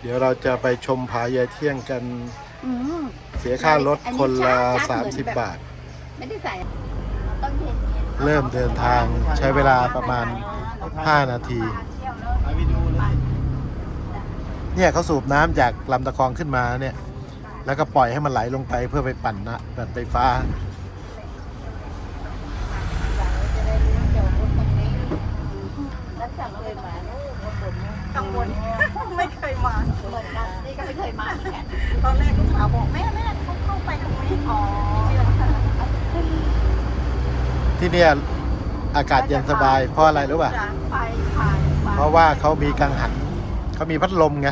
เดี๋ยวเราจะไปชมผายายเที่ยงกัน อืม เสียค่ารถอันนี้คนละชัดๆเหมือนแบบ30บาท ไม่ได้ใส่ต้องเย็นๆเริ่มเดินทางใช้เวลาประมาณ 5 นาทีเนี่ยเขาสูบน้ำจากลำตะคองขึ้นมาเนี่ย แล้วก็ปล่อยให้มันไหลลงไปเพื่อไปปั่นนะแบบไฟฟ้าแล้วสั่งเลยมากังวลไม่เคย มาเหมือนกันนี่ก็ไม่เคยมาเหมือนกันตอนแรกลูกสาวบอกแม่แม่เขาเข้าไปตรงนี้อ๋อที่เนี่ยอากาศเย็นสบาย เพราะอะไรรู้ป่ะไปผ่านไปเพราะว่าเขามีกังหันเขามีพัดลมไง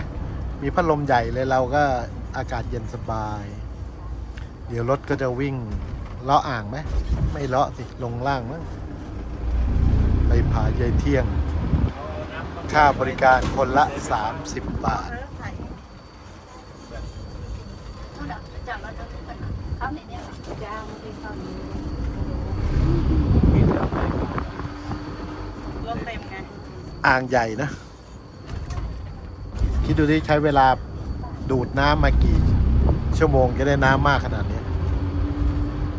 มีพัดลมใหญ่เลยเราก็อากาศเย็นสบาย เดี๋ยวรถก็จะวิ่งเลาะอ่างไหม ไม่เลาะสิ ลงล่างมั้งไปผายายเที่ยง ค่าบริการคนละ 30 บาทนู่นน่ะจับแล้วจะถึงกันเข้าในเนี้ยจ้าไม่ได้เข้าในนี้รถเต็มไงอ่างใหญ่นะ คิดดูที่ใช้เวลาดูดน้ำมากี่ ชั่วโมงจะได้น้ำมากขนาดนี้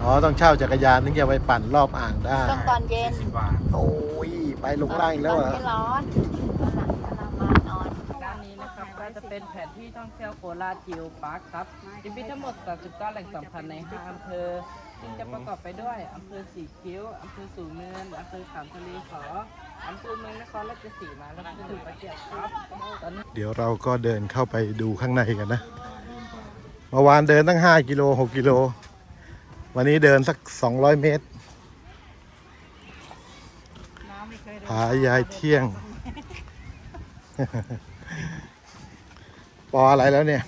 อ๋อ ต้องเช่าจักรยานถึงจะไปปั่นรอบอ่างได้ ต้องตอนเย็นโอ้ย ไปลงล่างอีกแล้วเหรตออนไม่ร้อน เป็นแผนที่ท่องเที่ยวโคราชจิวพาร์คครับจะมีทั้งหมด 39 แหล่งสำคัญใน 5 อำเภอ ซึ่งจะประกอบไปด้วยอำเภอสีคิ้วอำเภอสูงเนินอำเภอขามทะเลขออำเภอเมืองนครราชสีมาและอำเภอประเจียบครับตอนนี้เดี๋ยวเราก็เดินเข้าไปดูข้างในกันนะเมื่อวานเดินตั้ง 5 กิโล 6 กิโล วันนี้เดินสัก 200 เมตรน้ำไม่เคยผายายเที่ยง ปออะไรแล้วเนี่ย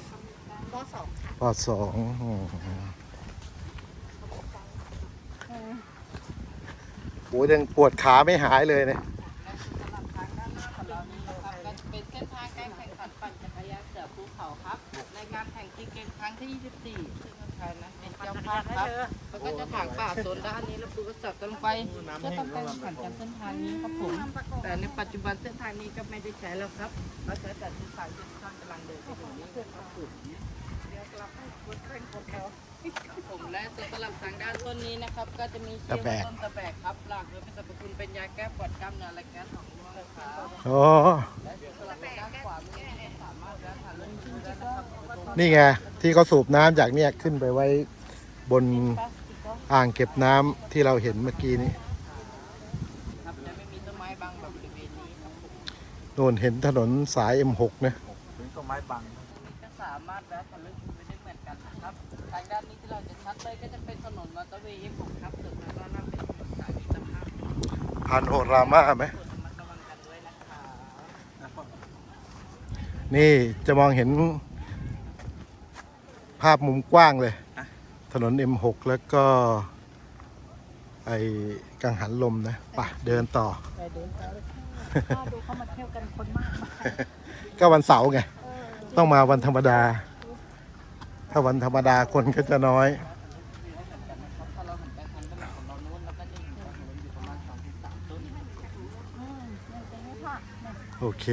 ก็สองค่ะปอสองอ๋อโอ้ยยังปวดขาไม่หายเลยเนี่ยสำหรับทางด้านหน้าของเรานี้นะครับก็จะเป็นเส้นทางการแข่งขันปั่นจักรยานเสือภูเขาครับ ในงานแข่งจีเกมครั้งที่ 24 ซึ่งคนไทยนั้นเป็นเจ้าภาพครับแล้วก็จะถางป่าโซนด้านนี้แล้วปูก็สับกันลงไปเพื่อทำการแข่งขันกันเส้นทางนี้ครับผมแต่ในปัจจุบันเส้นทางนี้ก็ไม่ได้ใช้แล้วครับเราใช้แต่เส้นทางที่ท่านกำลังเดินไปอยู่นี้ครับผมเดี๋ยวกลับให้คนแข่งคนเขาผมและสำหรับทางด้านต้นนี้นะครับ ก็จะมีชื่อว่าต้นตะแบกครับหลักโดยเป็นสรรพคุณเป็นยาแก้ปวดกล้ามเนื้อและแก้ท้องร่วงครับโอ้และสำหรับด้านขวามือก็สามารถแวะทานเรื่องชื่อได้นะครับนี่ไง ที่เขาสูบน้ำจากเนี่ยขึ้นไปไว้บนอ่างเก็บน้ำที่เราเห็นเมื่อกี้นี้ครับจะไม่มีต้นไม้บังแบบบริเวณนี้ครับผมโน่นเห็นถนนสาย M6 นะก็สามารถแวะทานเรื่องชื่อไปได้เหมือนกันนะครับ ทางด้านนี้ที่เราจะชัดเลยก็จะเป็นถนนมอเตอร์เวย์ M6 ครับส่วนทางด้านล่างเป็นถนนสายมิตรภาพผ่านโหดราม่าไหม ควรระมัดระวังกันด้วยนะครับ นี่จะมองเห็น ภาพมุมกว้างเลย ถนน M6 แล้วก็ ไอกังหันลมนะไปะเดินต่อ ไปเดินไปพ่อดูเขามาเที่ยวกันคนมากมายก็วันเสาร์ไงต้องมาวันธรรมดา ถ้าวันธรรมดาคนก็จะน้อยถ้าเราเห็นการทำตำแหน่งของเรานู้นเราก็จะเห็นว่าถนนอยู่ประมาณ2-3ต้นโอเค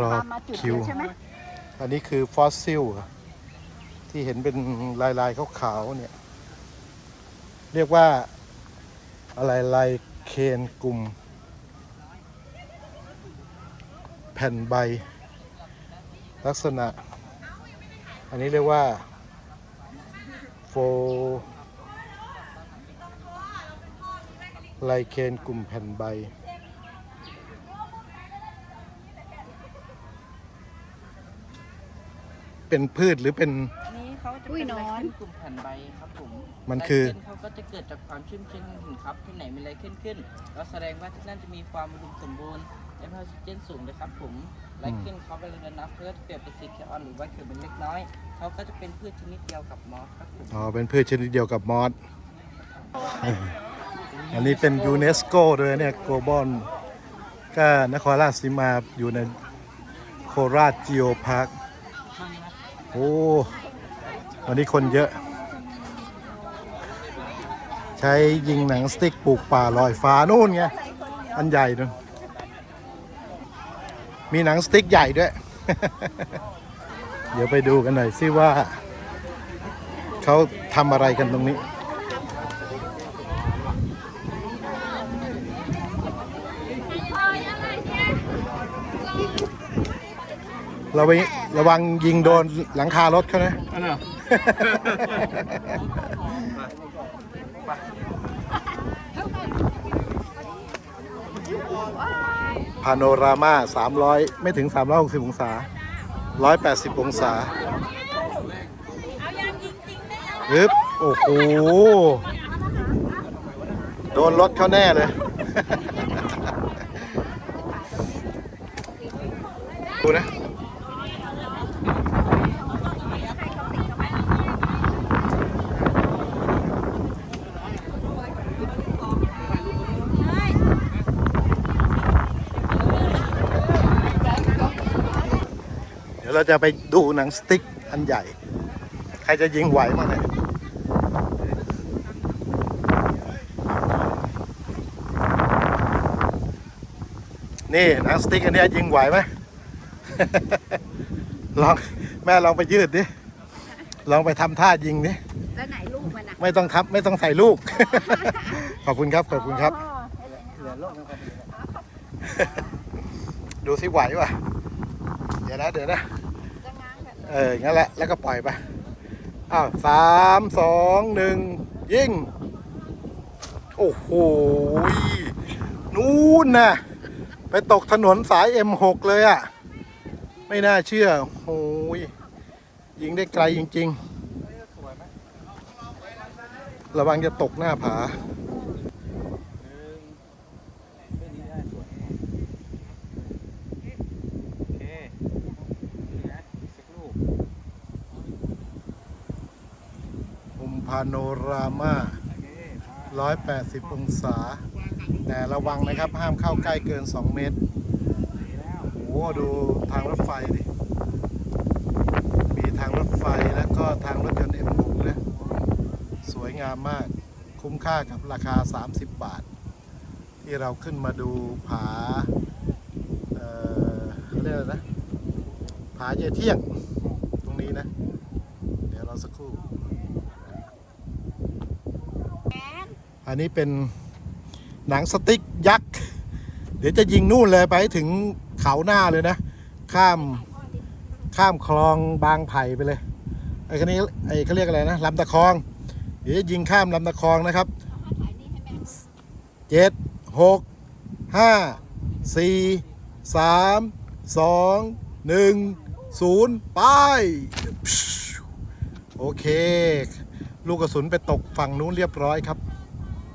รอตามมาจุดคิวยวใช่ไหมอันนี้คือฟอสซิลอะที่เห็นเป็นลายลายขาวๆเนี่ย เรียกว่าอะไรลายเคนกลุ่ม แผ่นใบ ลักษณะ อันนี้เรียกว่าโฟไลเคนกลุ่มแผ่นใบ เป็นพืชหรือเป็น นี้เขาจะเป็นไลเคนกลุ่มแผ่นใบครับผมมันคือไลเคนเขาก็จะเกิดจากความชุ่มชื้นของหินครับที่ไหนมีไลเคนขึ้นก็แสดงว่าที่นั่นจะมีความอุดมสมบูรณ์และออกซิเจนสูงเลยครับผมไลเคนเขาเป็นระนับเพื่อเปรียบเป็นสีเขียวอ่อนหรือว่าเขียวเป็นเล็กน้อยเขาก็จะเป็นพืชชนิดเดียวกับมอสครับผมอ๋อ เป็นพืชชนิดเดียวกับมอสอันนี้เป็นยูเนสโกด้วยเนี่ยโกลบอลก็นครราชสีมาอยู่ในโคราชจิโอพาร์ค โอ้ วันนี้คนเยอะ ใช้ยิงหนังสติ๊กปลูกป่าลอยฟ้านู่นไง อันใหญ่นู่นมีหนังสติ๊กใหญ่ด้วย เดี๋ยวไปดูกันหน่อยสิว่า เขาทำอะไรกันตรงนี้ เระวัง ระวังยิงโดนหลังคารถเขานะ อันน่ะพาโนรามา 300 ไม่ถึง 360 องศา 180 องศาฮึบโอ้โห โดนรถเขาแน่เลย ดูนะ เดี๋ยวเราจะไปดูหนังสติ๊กอันใหญ่ ใครจะยิงไหวมั้งเนี่ยนี่หนังสติ๊กอันเนี้ยยิงไหวไหมลองแม่ลองไปยืดดิ ลองไปทำท่ายิงดิแล้วไหนลูกมันอะไม่ต้องทับไม่ต้องใส่ลูก ขอบคุณครับขอบคุณครับ ดูสิไหวป่ะ เดี๋ยวนะเดี๋ยวนะจะง้างแบบ เอองั้นแหละ แล้วก็ปล่อยไป อ้าวสามสองหนึ่งยิง โอ้โห นู่นน่ะ ไปตกถนนสาย M6 เลยอะ่ะ ไม่น่าเชื่อโอ้ยยิงได้ไกลจริง ๆ ระวังจะตกหน้าผา โอเคนี่นะอีกสักลูก มุมพา โนรามาโอเคไป180 องศา แต่ระวังนะครับ ห้ามเข้าใกล้เกิน 2 เมตร โอ้โหดูทางรถไฟดิ มีทางรถไฟแล้วก็ทางรถยนต์ M6 นะ สวยงามมาก คุ้มค่ากับราคา 30 บาท ที่เราขึ้นมาดูผา เอ่อเขาเรียกอะไรนะ ผาเยเที่ยง ตรงนี้นะ เดี๋ยวเราสักครู่ อันนี้เป็นหนังสติ๊กยักษ์ เดี๋ยวจะยิงนู่นเลยไปถึงเขาหน้าเลยนะ ข้ามข้ามคลองบางไผ่ไปเลย ไอ้คันนี้ไอ้เขาเรียกอะไรนะลำตะคอง เดี๋ยวจะยิงข้ามลำตะคองนะครับเจ็ดหกห้าสี่สามสองหนึ่งศูนย์ไป โอเค ลูกกระสุนไปตกฝั่งนู้นเรียบร้อยครับ